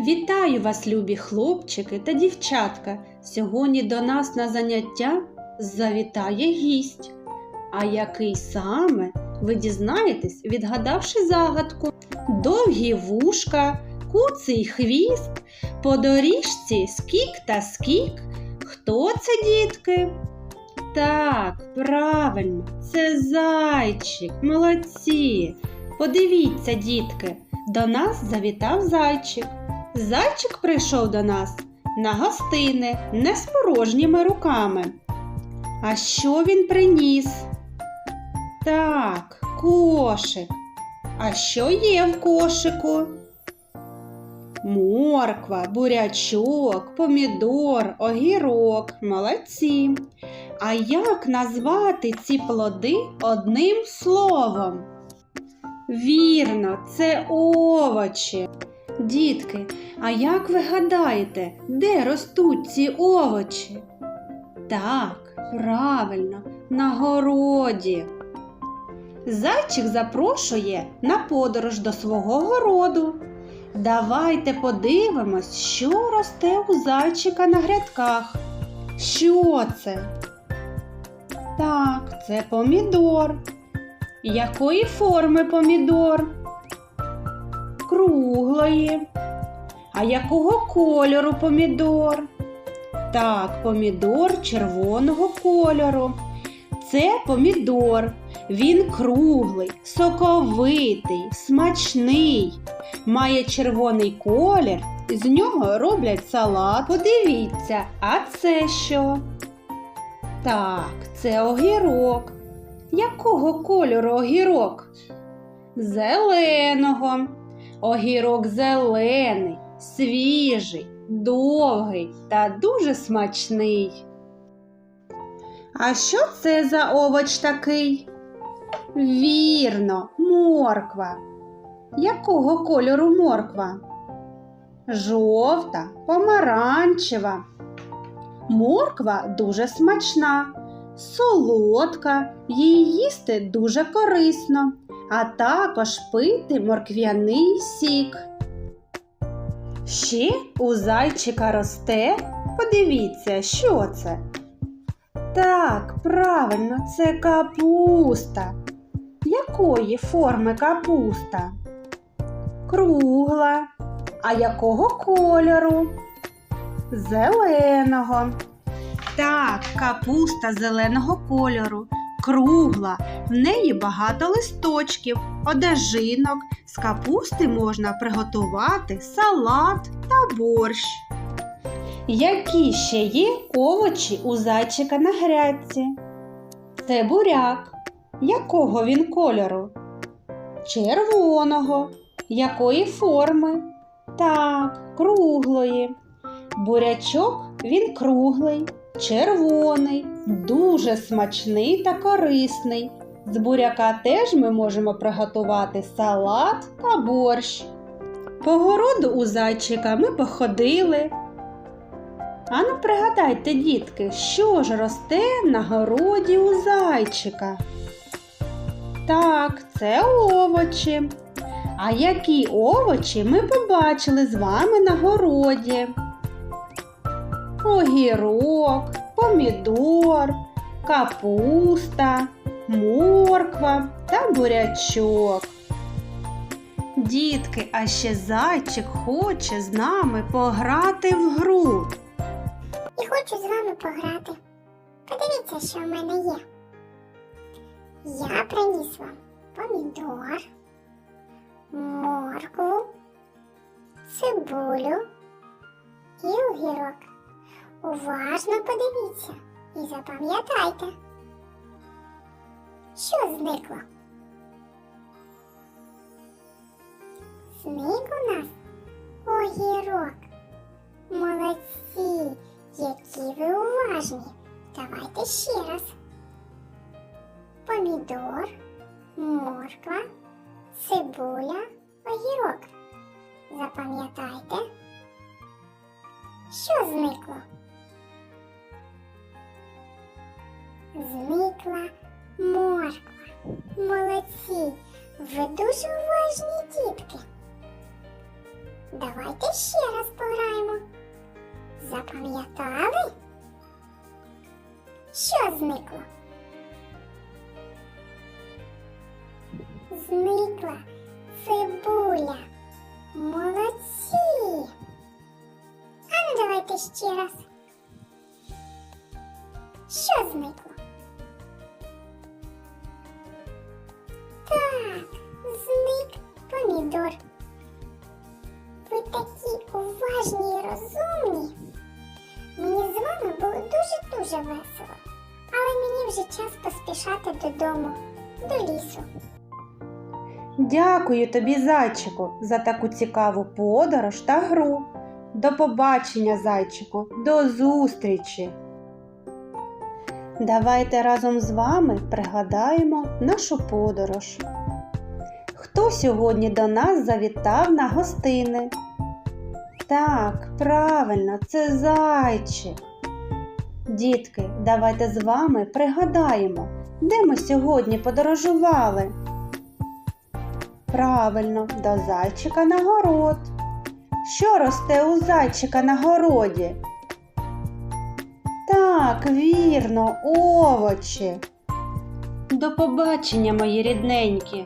Вітаю вас, любі хлопчики та дівчатка. Сьогодні до нас на заняття завітає гість. А який саме ви дізнаєтесь, відгадавши загадку. Довгі вушка, куций хвіст, по доріжці скік та скік. Хто це, дітки? Так, правильно, це зайчик. Молодці. Подивіться, дітки, до нас завітав зайчик. Зайчик прийшов до нас на гостини не з порожніми руками. А що він приніс? Так, кошик. А що є в кошику? Морква, бурячок, помідор, огірок. Молодці. А як назвати ці плоди одним словом? Вірно, це овочі. Дітки, а як ви гадаєте, де ростуть ці овочі? Так, правильно, на городі. Зайчик запрошує на подорож до свого городу. Давайте подивимось, що росте у зайчика на грядках. Що це? Так, це помідор. Якої форми помідор? Круглої. А якого кольору помідор? Так, помідор червоного кольору. Це помідор. Він круглий, соковитий, смачний. Має червоний колір. З нього роблять салат. Подивіться, а це що? Так, це огірок. Якого кольору огірок? Зеленого. Огірок зелений, свіжий, довгий та дуже смачний. А що це за овоч такий? Вірно, морква. Якого кольору морква? Жовта, помаранчева. Морква дуже смачна, солодка, її їсти дуже корисно, а також пити морквяний сік. Ще у зайчика росте, подивіться, що це. Так, правильно, це капуста. Якої форми капуста? Кругла. А якого кольору? Зеленого. Так, капуста зеленого кольору, кругла, в неї багато листочків, одежинок. З капусти можна приготувати салат та борщ. Які ще є овочі у зайчика на грядці? Це буряк. Якого він кольору? Червоного. Якої форми? Так, круглої. Бурячок він круглий, червоний, дуже смачний та корисний. З буряка теж ми можемо приготувати салат та борщ. По городу у зайчика ми походили. Ану, пригадайте, дітки, що ж росте на городі у зайчика? Так, це овочі. А які овочі ми побачили з вами на городі? Огірок, помідор, капуста, морква та бурячок. Дітки, а ще зайчик хоче з нами пограти в гру. і хочу з вами пограти. Подивіться, що в мене є. Я приніс вам помідор, моркву, цибулю і огірок. Уважно подивіться і запам'ятайте, що зникло. Зник у нас огірок. Молодці! Які ви уважні. Давайте ще раз. Помідор, морква, цибуля, огірок. Запам'ятайте, що зникло? Зникла морква. Молодці. Ви дуже уважні дітки. Давайте ще раз пограємо. Запам'ятали? Що зникло? Зникла цибуля. Молодці. А ну давайте ще раз. Помідор. Ви такі уважні і розумні. Мені з вами було дуже-дуже весело. Але мені вже час поспішати додому, до лісу. Дякую тобі, зайчику, за таку цікаву подорож та гру. До побачення, зайчику, до зустрічі. Давайте разом з вами пригадаємо нашу подорож. Хто сьогодні до нас завітав на гостини? Так, правильно, це зайчик. Дітки, давайте з вами пригадаємо, де ми сьогодні подорожували. Правильно, до зайчика на город. Що росте у зайчика на городі? Так, вірно, овочі. До побачення, мої рідненькі.